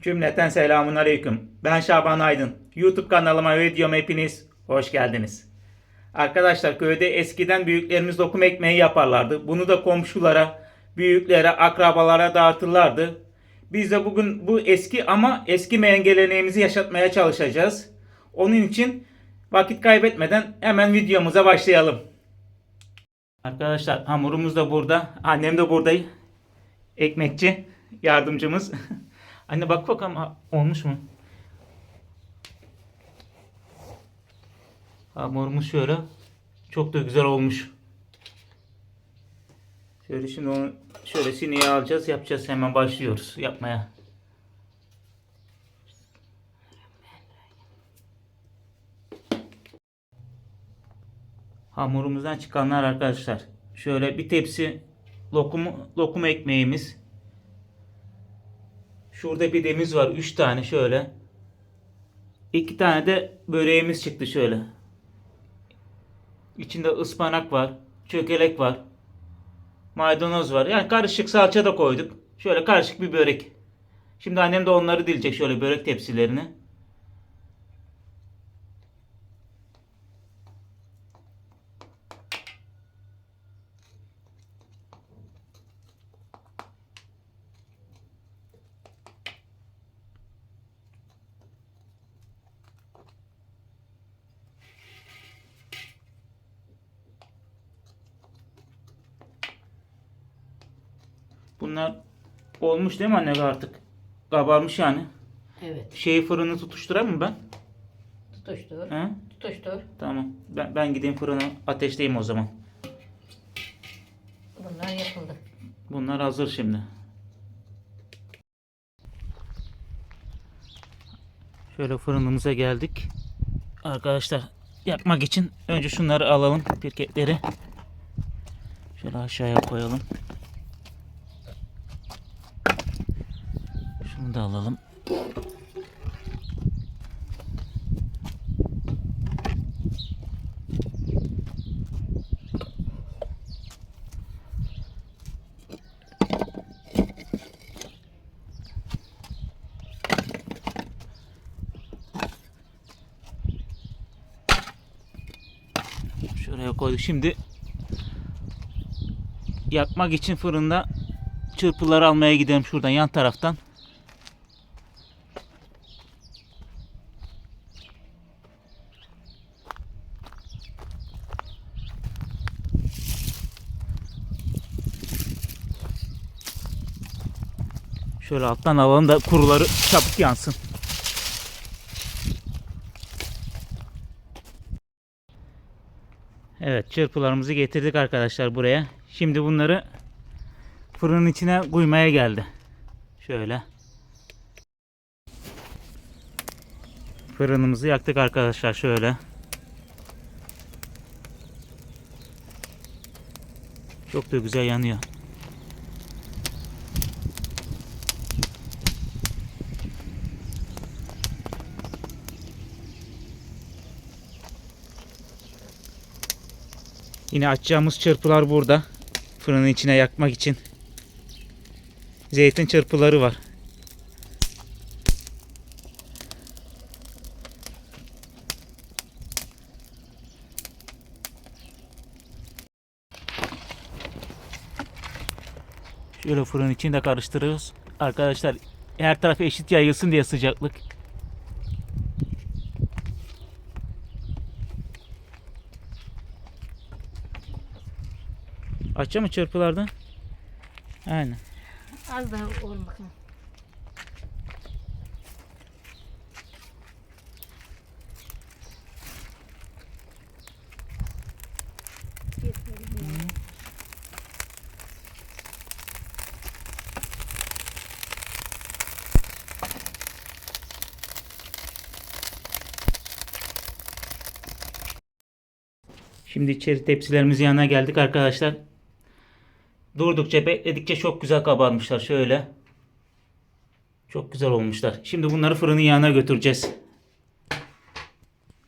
Cümleten selamun aleyküm. Ben Şaban Aydın. YouTube kanalıma ve videoma hepiniz hoş geldiniz. Arkadaşlar köyde eskiden büyüklerimiz lokum ekmeği yaparlardı. Bunu da komşulara, büyüklere, akrabalara dağıtırlardı. Biz de bugün bu eski ama eskimeyen geleneğimizi yaşatmaya çalışacağız. Onun için vakit kaybetmeden hemen videomuza başlayalım. Arkadaşlar hamurumuz da burada. Annem de burada. Ekmekçi yardımcımız. Anne bak bakalım ha, olmuş mu? Hamurumuz şöyle. Çok da güzel olmuş. Şöyle şimdi onu şöyle sineye alacağız. Yapacağız. Hemen başlıyoruz yapmaya. Hamurumuzdan çıkanlar arkadaşlar. Şöyle bir tepsi lokum, lokum ekmeğimiz. Şurada pidemiz var. 3 tane şöyle. 2 tane de böreğimiz çıktı şöyle. İçinde ıspanak var. Çökelek var. Maydanoz var. Yani karışık salça da koyduk. Şöyle karışık bir börek. Şimdi annem de onları dilecek şöyle börek tepsilerini. Bunlar olmuş değil mi anne artık? Kabarmış yani. Evet. Şeyi fırını tutuşturayım mı ben? Tutuştur. He? Tutuştur. Tamam. Ben, ben gideyim fırını ateşteyim o zaman. Bunlar yapıldı. Bunlar hazır şimdi. Şöyle fırınımıza geldik. Arkadaşlar yakmak için önce şunları alalım. Pirketleri. Şöyle aşağıya koyalım. Şunu da alalım. Şuraya koyduk. Şimdi yakmak için fırında çırpıları almaya gidelim şuradan yan taraftan. Şöyle alttan alalım da kuruları çabuk yansın. Evet çırpılarımızı getirdik arkadaşlar buraya. Şimdi bunları fırının içine koymaya geldi. Şöyle. Fırınımızı yaktık arkadaşlar şöyle. Çok da güzel yanıyor. Yine açacağımız çırpılar burada. Fırının içine yakmak için. Zeytin çırpıları var. Şöyle fırın içinde karıştırıyoruz. Arkadaşlar her taraf eşit yayılsın diye sıcaklık. Açacağım mı çırpılardan? Aynen. Az daha ol bakalım. Şimdi içeri tepsilerimizin yanına geldik arkadaşlar. Durdukça bekledikçe çok güzel kabarmışlar şöyle. Çok güzel olmuşlar. Şimdi bunları fırının yanına götüreceğiz.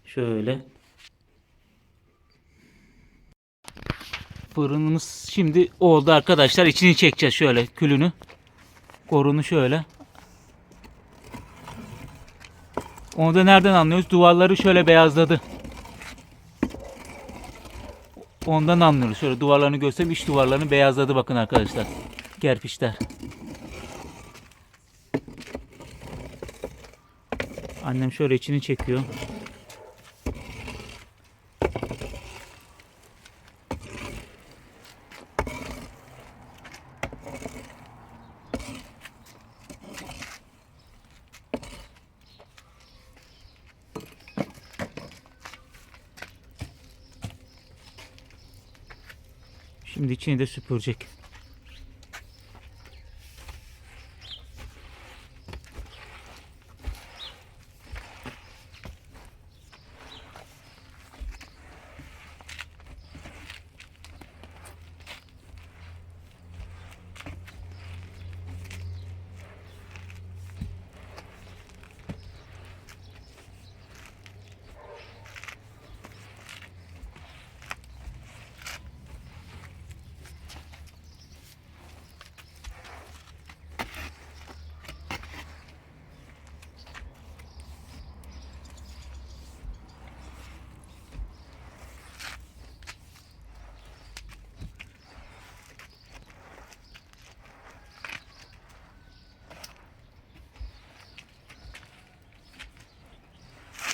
Şöyle. Fırınımız şimdi oldu arkadaşlar. İçini çekeceğiz şöyle külünü. Korunu şöyle. Onu da nereden anlıyoruz? Duvarları şöyle beyazladı. Ondan anlıyoruz. Şöyle duvarlarını göstereyim. İç duvarlarını beyazladı bakın arkadaşlar. Kerpiçler. Annem şöyle içini çekiyor. Şimdi içini de süpürecek.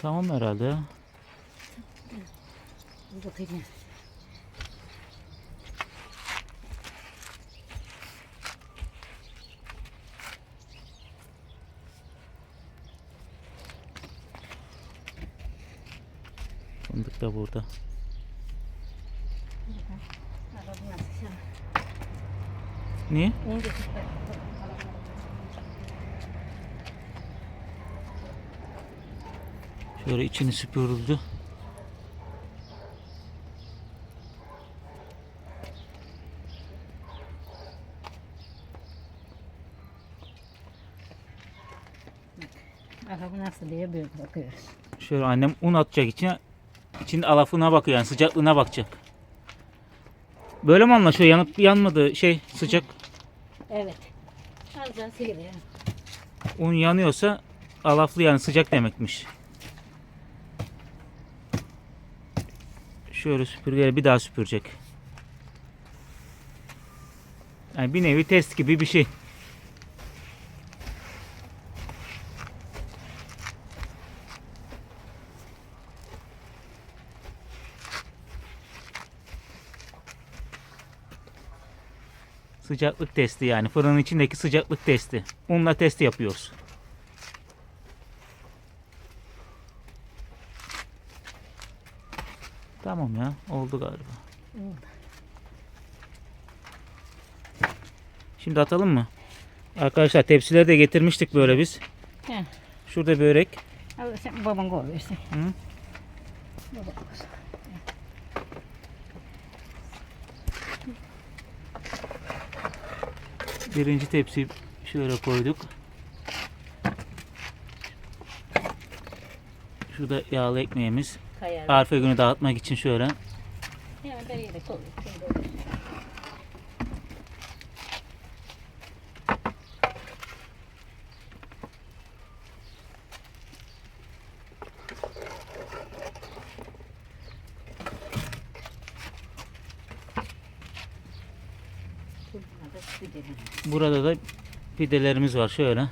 Tamam herhalde ya. Bakacağım. Fındık da burada. Sen? Niye? Onu getir. Şöyle içini süpürüldü. Arabı nasıl diye böyle bakıyoruz. Şöyle annem un atacak içine. İçinin alafına bakıyor yani sıcaklığına bakacak. Böyle mi anlaşıyor? Yanıp yanmadı şey sıcak. Evet. Daha sıyırıyor. Un yanıyorsa alaflı yani sıcak demekmiş. Şöyle süpürgeyle bir daha süpürecek. Yani bir nevi test gibi bir şey. Sıcaklık testi yani fırının içindeki sıcaklık testi. Unla test yapıyoruz. Tamam ya oldu galiba. Oldu. Şimdi atalım mı? Arkadaşlar tepsileri de getirmiştik böyle biz. He. Şurada börek. Al sen baban koy versin. Hı? Baba koysun. Birinci tepsi şöyle koyduk. Şurada yağlı ekmeğimiz. Kayar. Arife günü dağıtmak için şöyle. Gidelim. Burada da pidelerimiz var şöyle.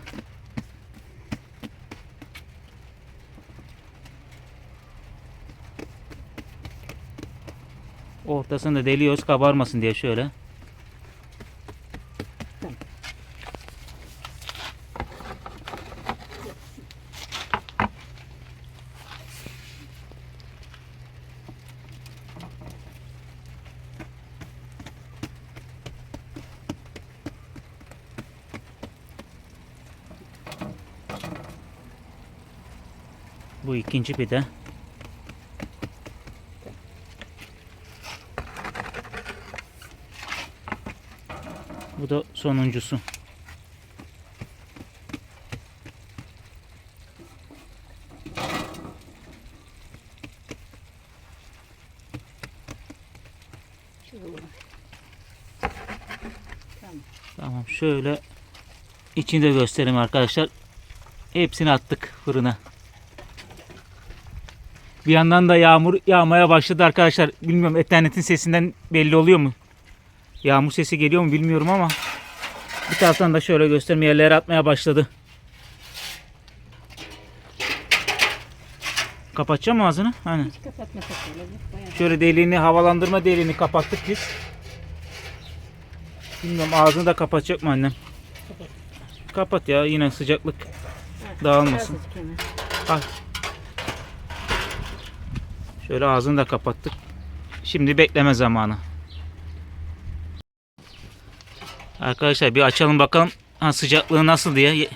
Ortasını da deliyoruz kabarmasın diye şöyle. Bu ikinci pide. Bu da sonuncusu. Tamam şöyle içini de göstereyim arkadaşlar. Hepsini attık fırına. Bir yandan da yağmur yağmaya başladı arkadaşlar. Bilmiyorum internetin sesinden belli oluyor mu? Yağmur sesi geliyor mu bilmiyorum ama bir taraftan da şöyle gösterme yerlere atmaya başladı. Kapatacağım mı ağzını? Aynen. Hiç kapatmasak Bayağı. Şöyle deliğini havalandırma deliğini kapattık biz. Bilmiyorum ağzını da kapatacak mı annem? Kapat. Kapat ya yine sıcaklık Ha, dağılmasın. Al. Şöyle ağzını da kapattık. Şimdi bekleme zamanı. Arkadaşlar bir açalım bakalım ha, sıcaklığı nasıl diye.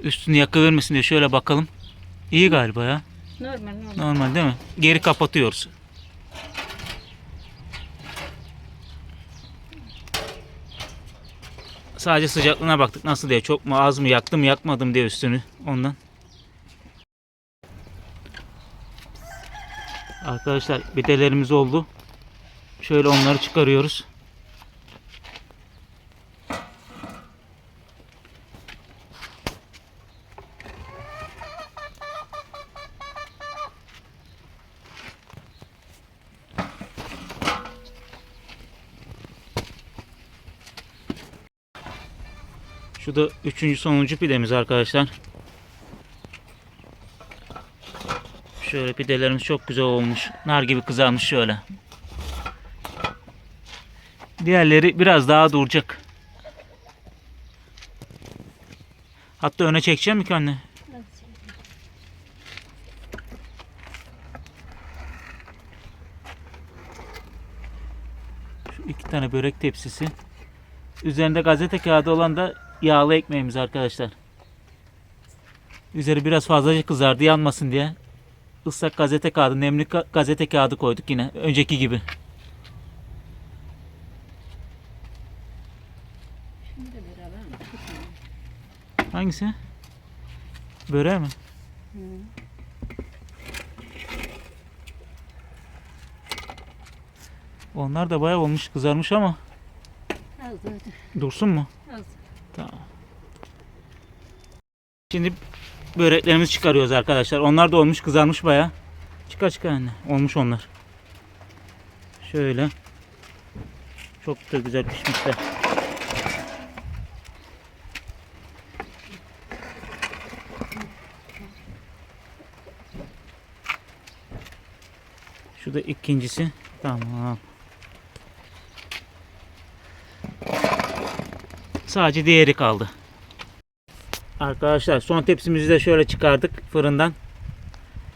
Üstünü yakıvermesin diye şöyle bakalım. İyi galiba ya. Normal normal. Normal değil mi? Geri kapatıyoruz. Sadece sıcaklığına baktık nasıl diye. Çok mu az mı yaktım mı yakmadım diye üstünü ondan. Arkadaşlar bidelerimiz oldu. Şöyle onları çıkarıyoruz. Şu da üçüncü sonuncu pidemiz arkadaşlar. Şöyle pidelerimiz çok güzel olmuş. Nar gibi kızarmış şöyle. Diğerleri biraz daha duracak. Hatta öne çekeceğim mi ki anne? Şu iki tane börek tepsisi. Üzerinde gazete kağıdı olan da yağlı ekmeğimiz arkadaşlar. Üzeri biraz fazlaca kızardı yanmasın diye. Islak gazete kağıdı, nemli gazete kağıdı koyduk yine. Önceki gibi. Şimdi de beraber mi? Hangisi? Böreği mi? Hı. Onlar da bayağı olmuş kızarmış ama Az daha. dursun mu? Az. Tamam. Şimdi böreklerimizi çıkarıyoruz arkadaşlar. Onlar da olmuş kızarmış bayağı. Çıkar çıkar anne. Olmuş onlar. Şöyle. Çok da güzel pişmişler. Şu da ikincisi. Tamam. Sadece diğeri kaldı. Arkadaşlar son tepsimizi de şöyle çıkardık fırından.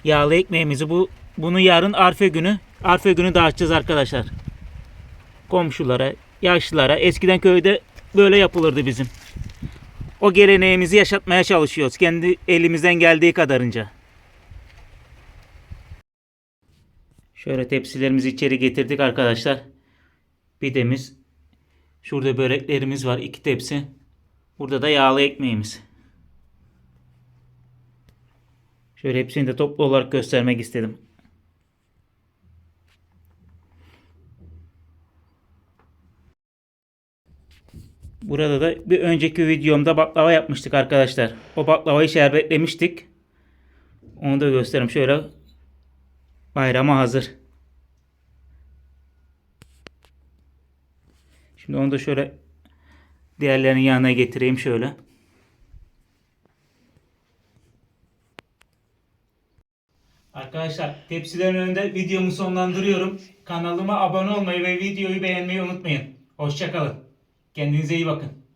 Yağlı ekmeğimizi bu bunu yarın arfe günü arfe günü dağıtacağız arkadaşlar. Komşulara, yaşlılara eskiden köyde böyle yapılırdı bizim. O geleneğimizi yaşatmaya çalışıyoruz kendi elimizden geldiği kadarınca. Şöyle tepsilerimizi içeri getirdik arkadaşlar. Pidemiz, Şurada böreklerimiz var. iki tepsi. Burada da yağlı ekmeğimiz. Şöyle hepsini de toplu olarak göstermek istedim. Burada da bir önceki videomda baklava yapmıştık arkadaşlar. O baklavayı şerbetlemiştik. Onu da göstereyim. Şöyle bayrama hazır. Şimdi onu da şöyle diğerlerinin yanına getireyim şöyle. Arkadaşlar tepsilerin önünde videomu sonlandırıyorum. Kanalıma abone olmayı ve videoyu beğenmeyi unutmayın. Hoşçakalın. Kendinize iyi bakın.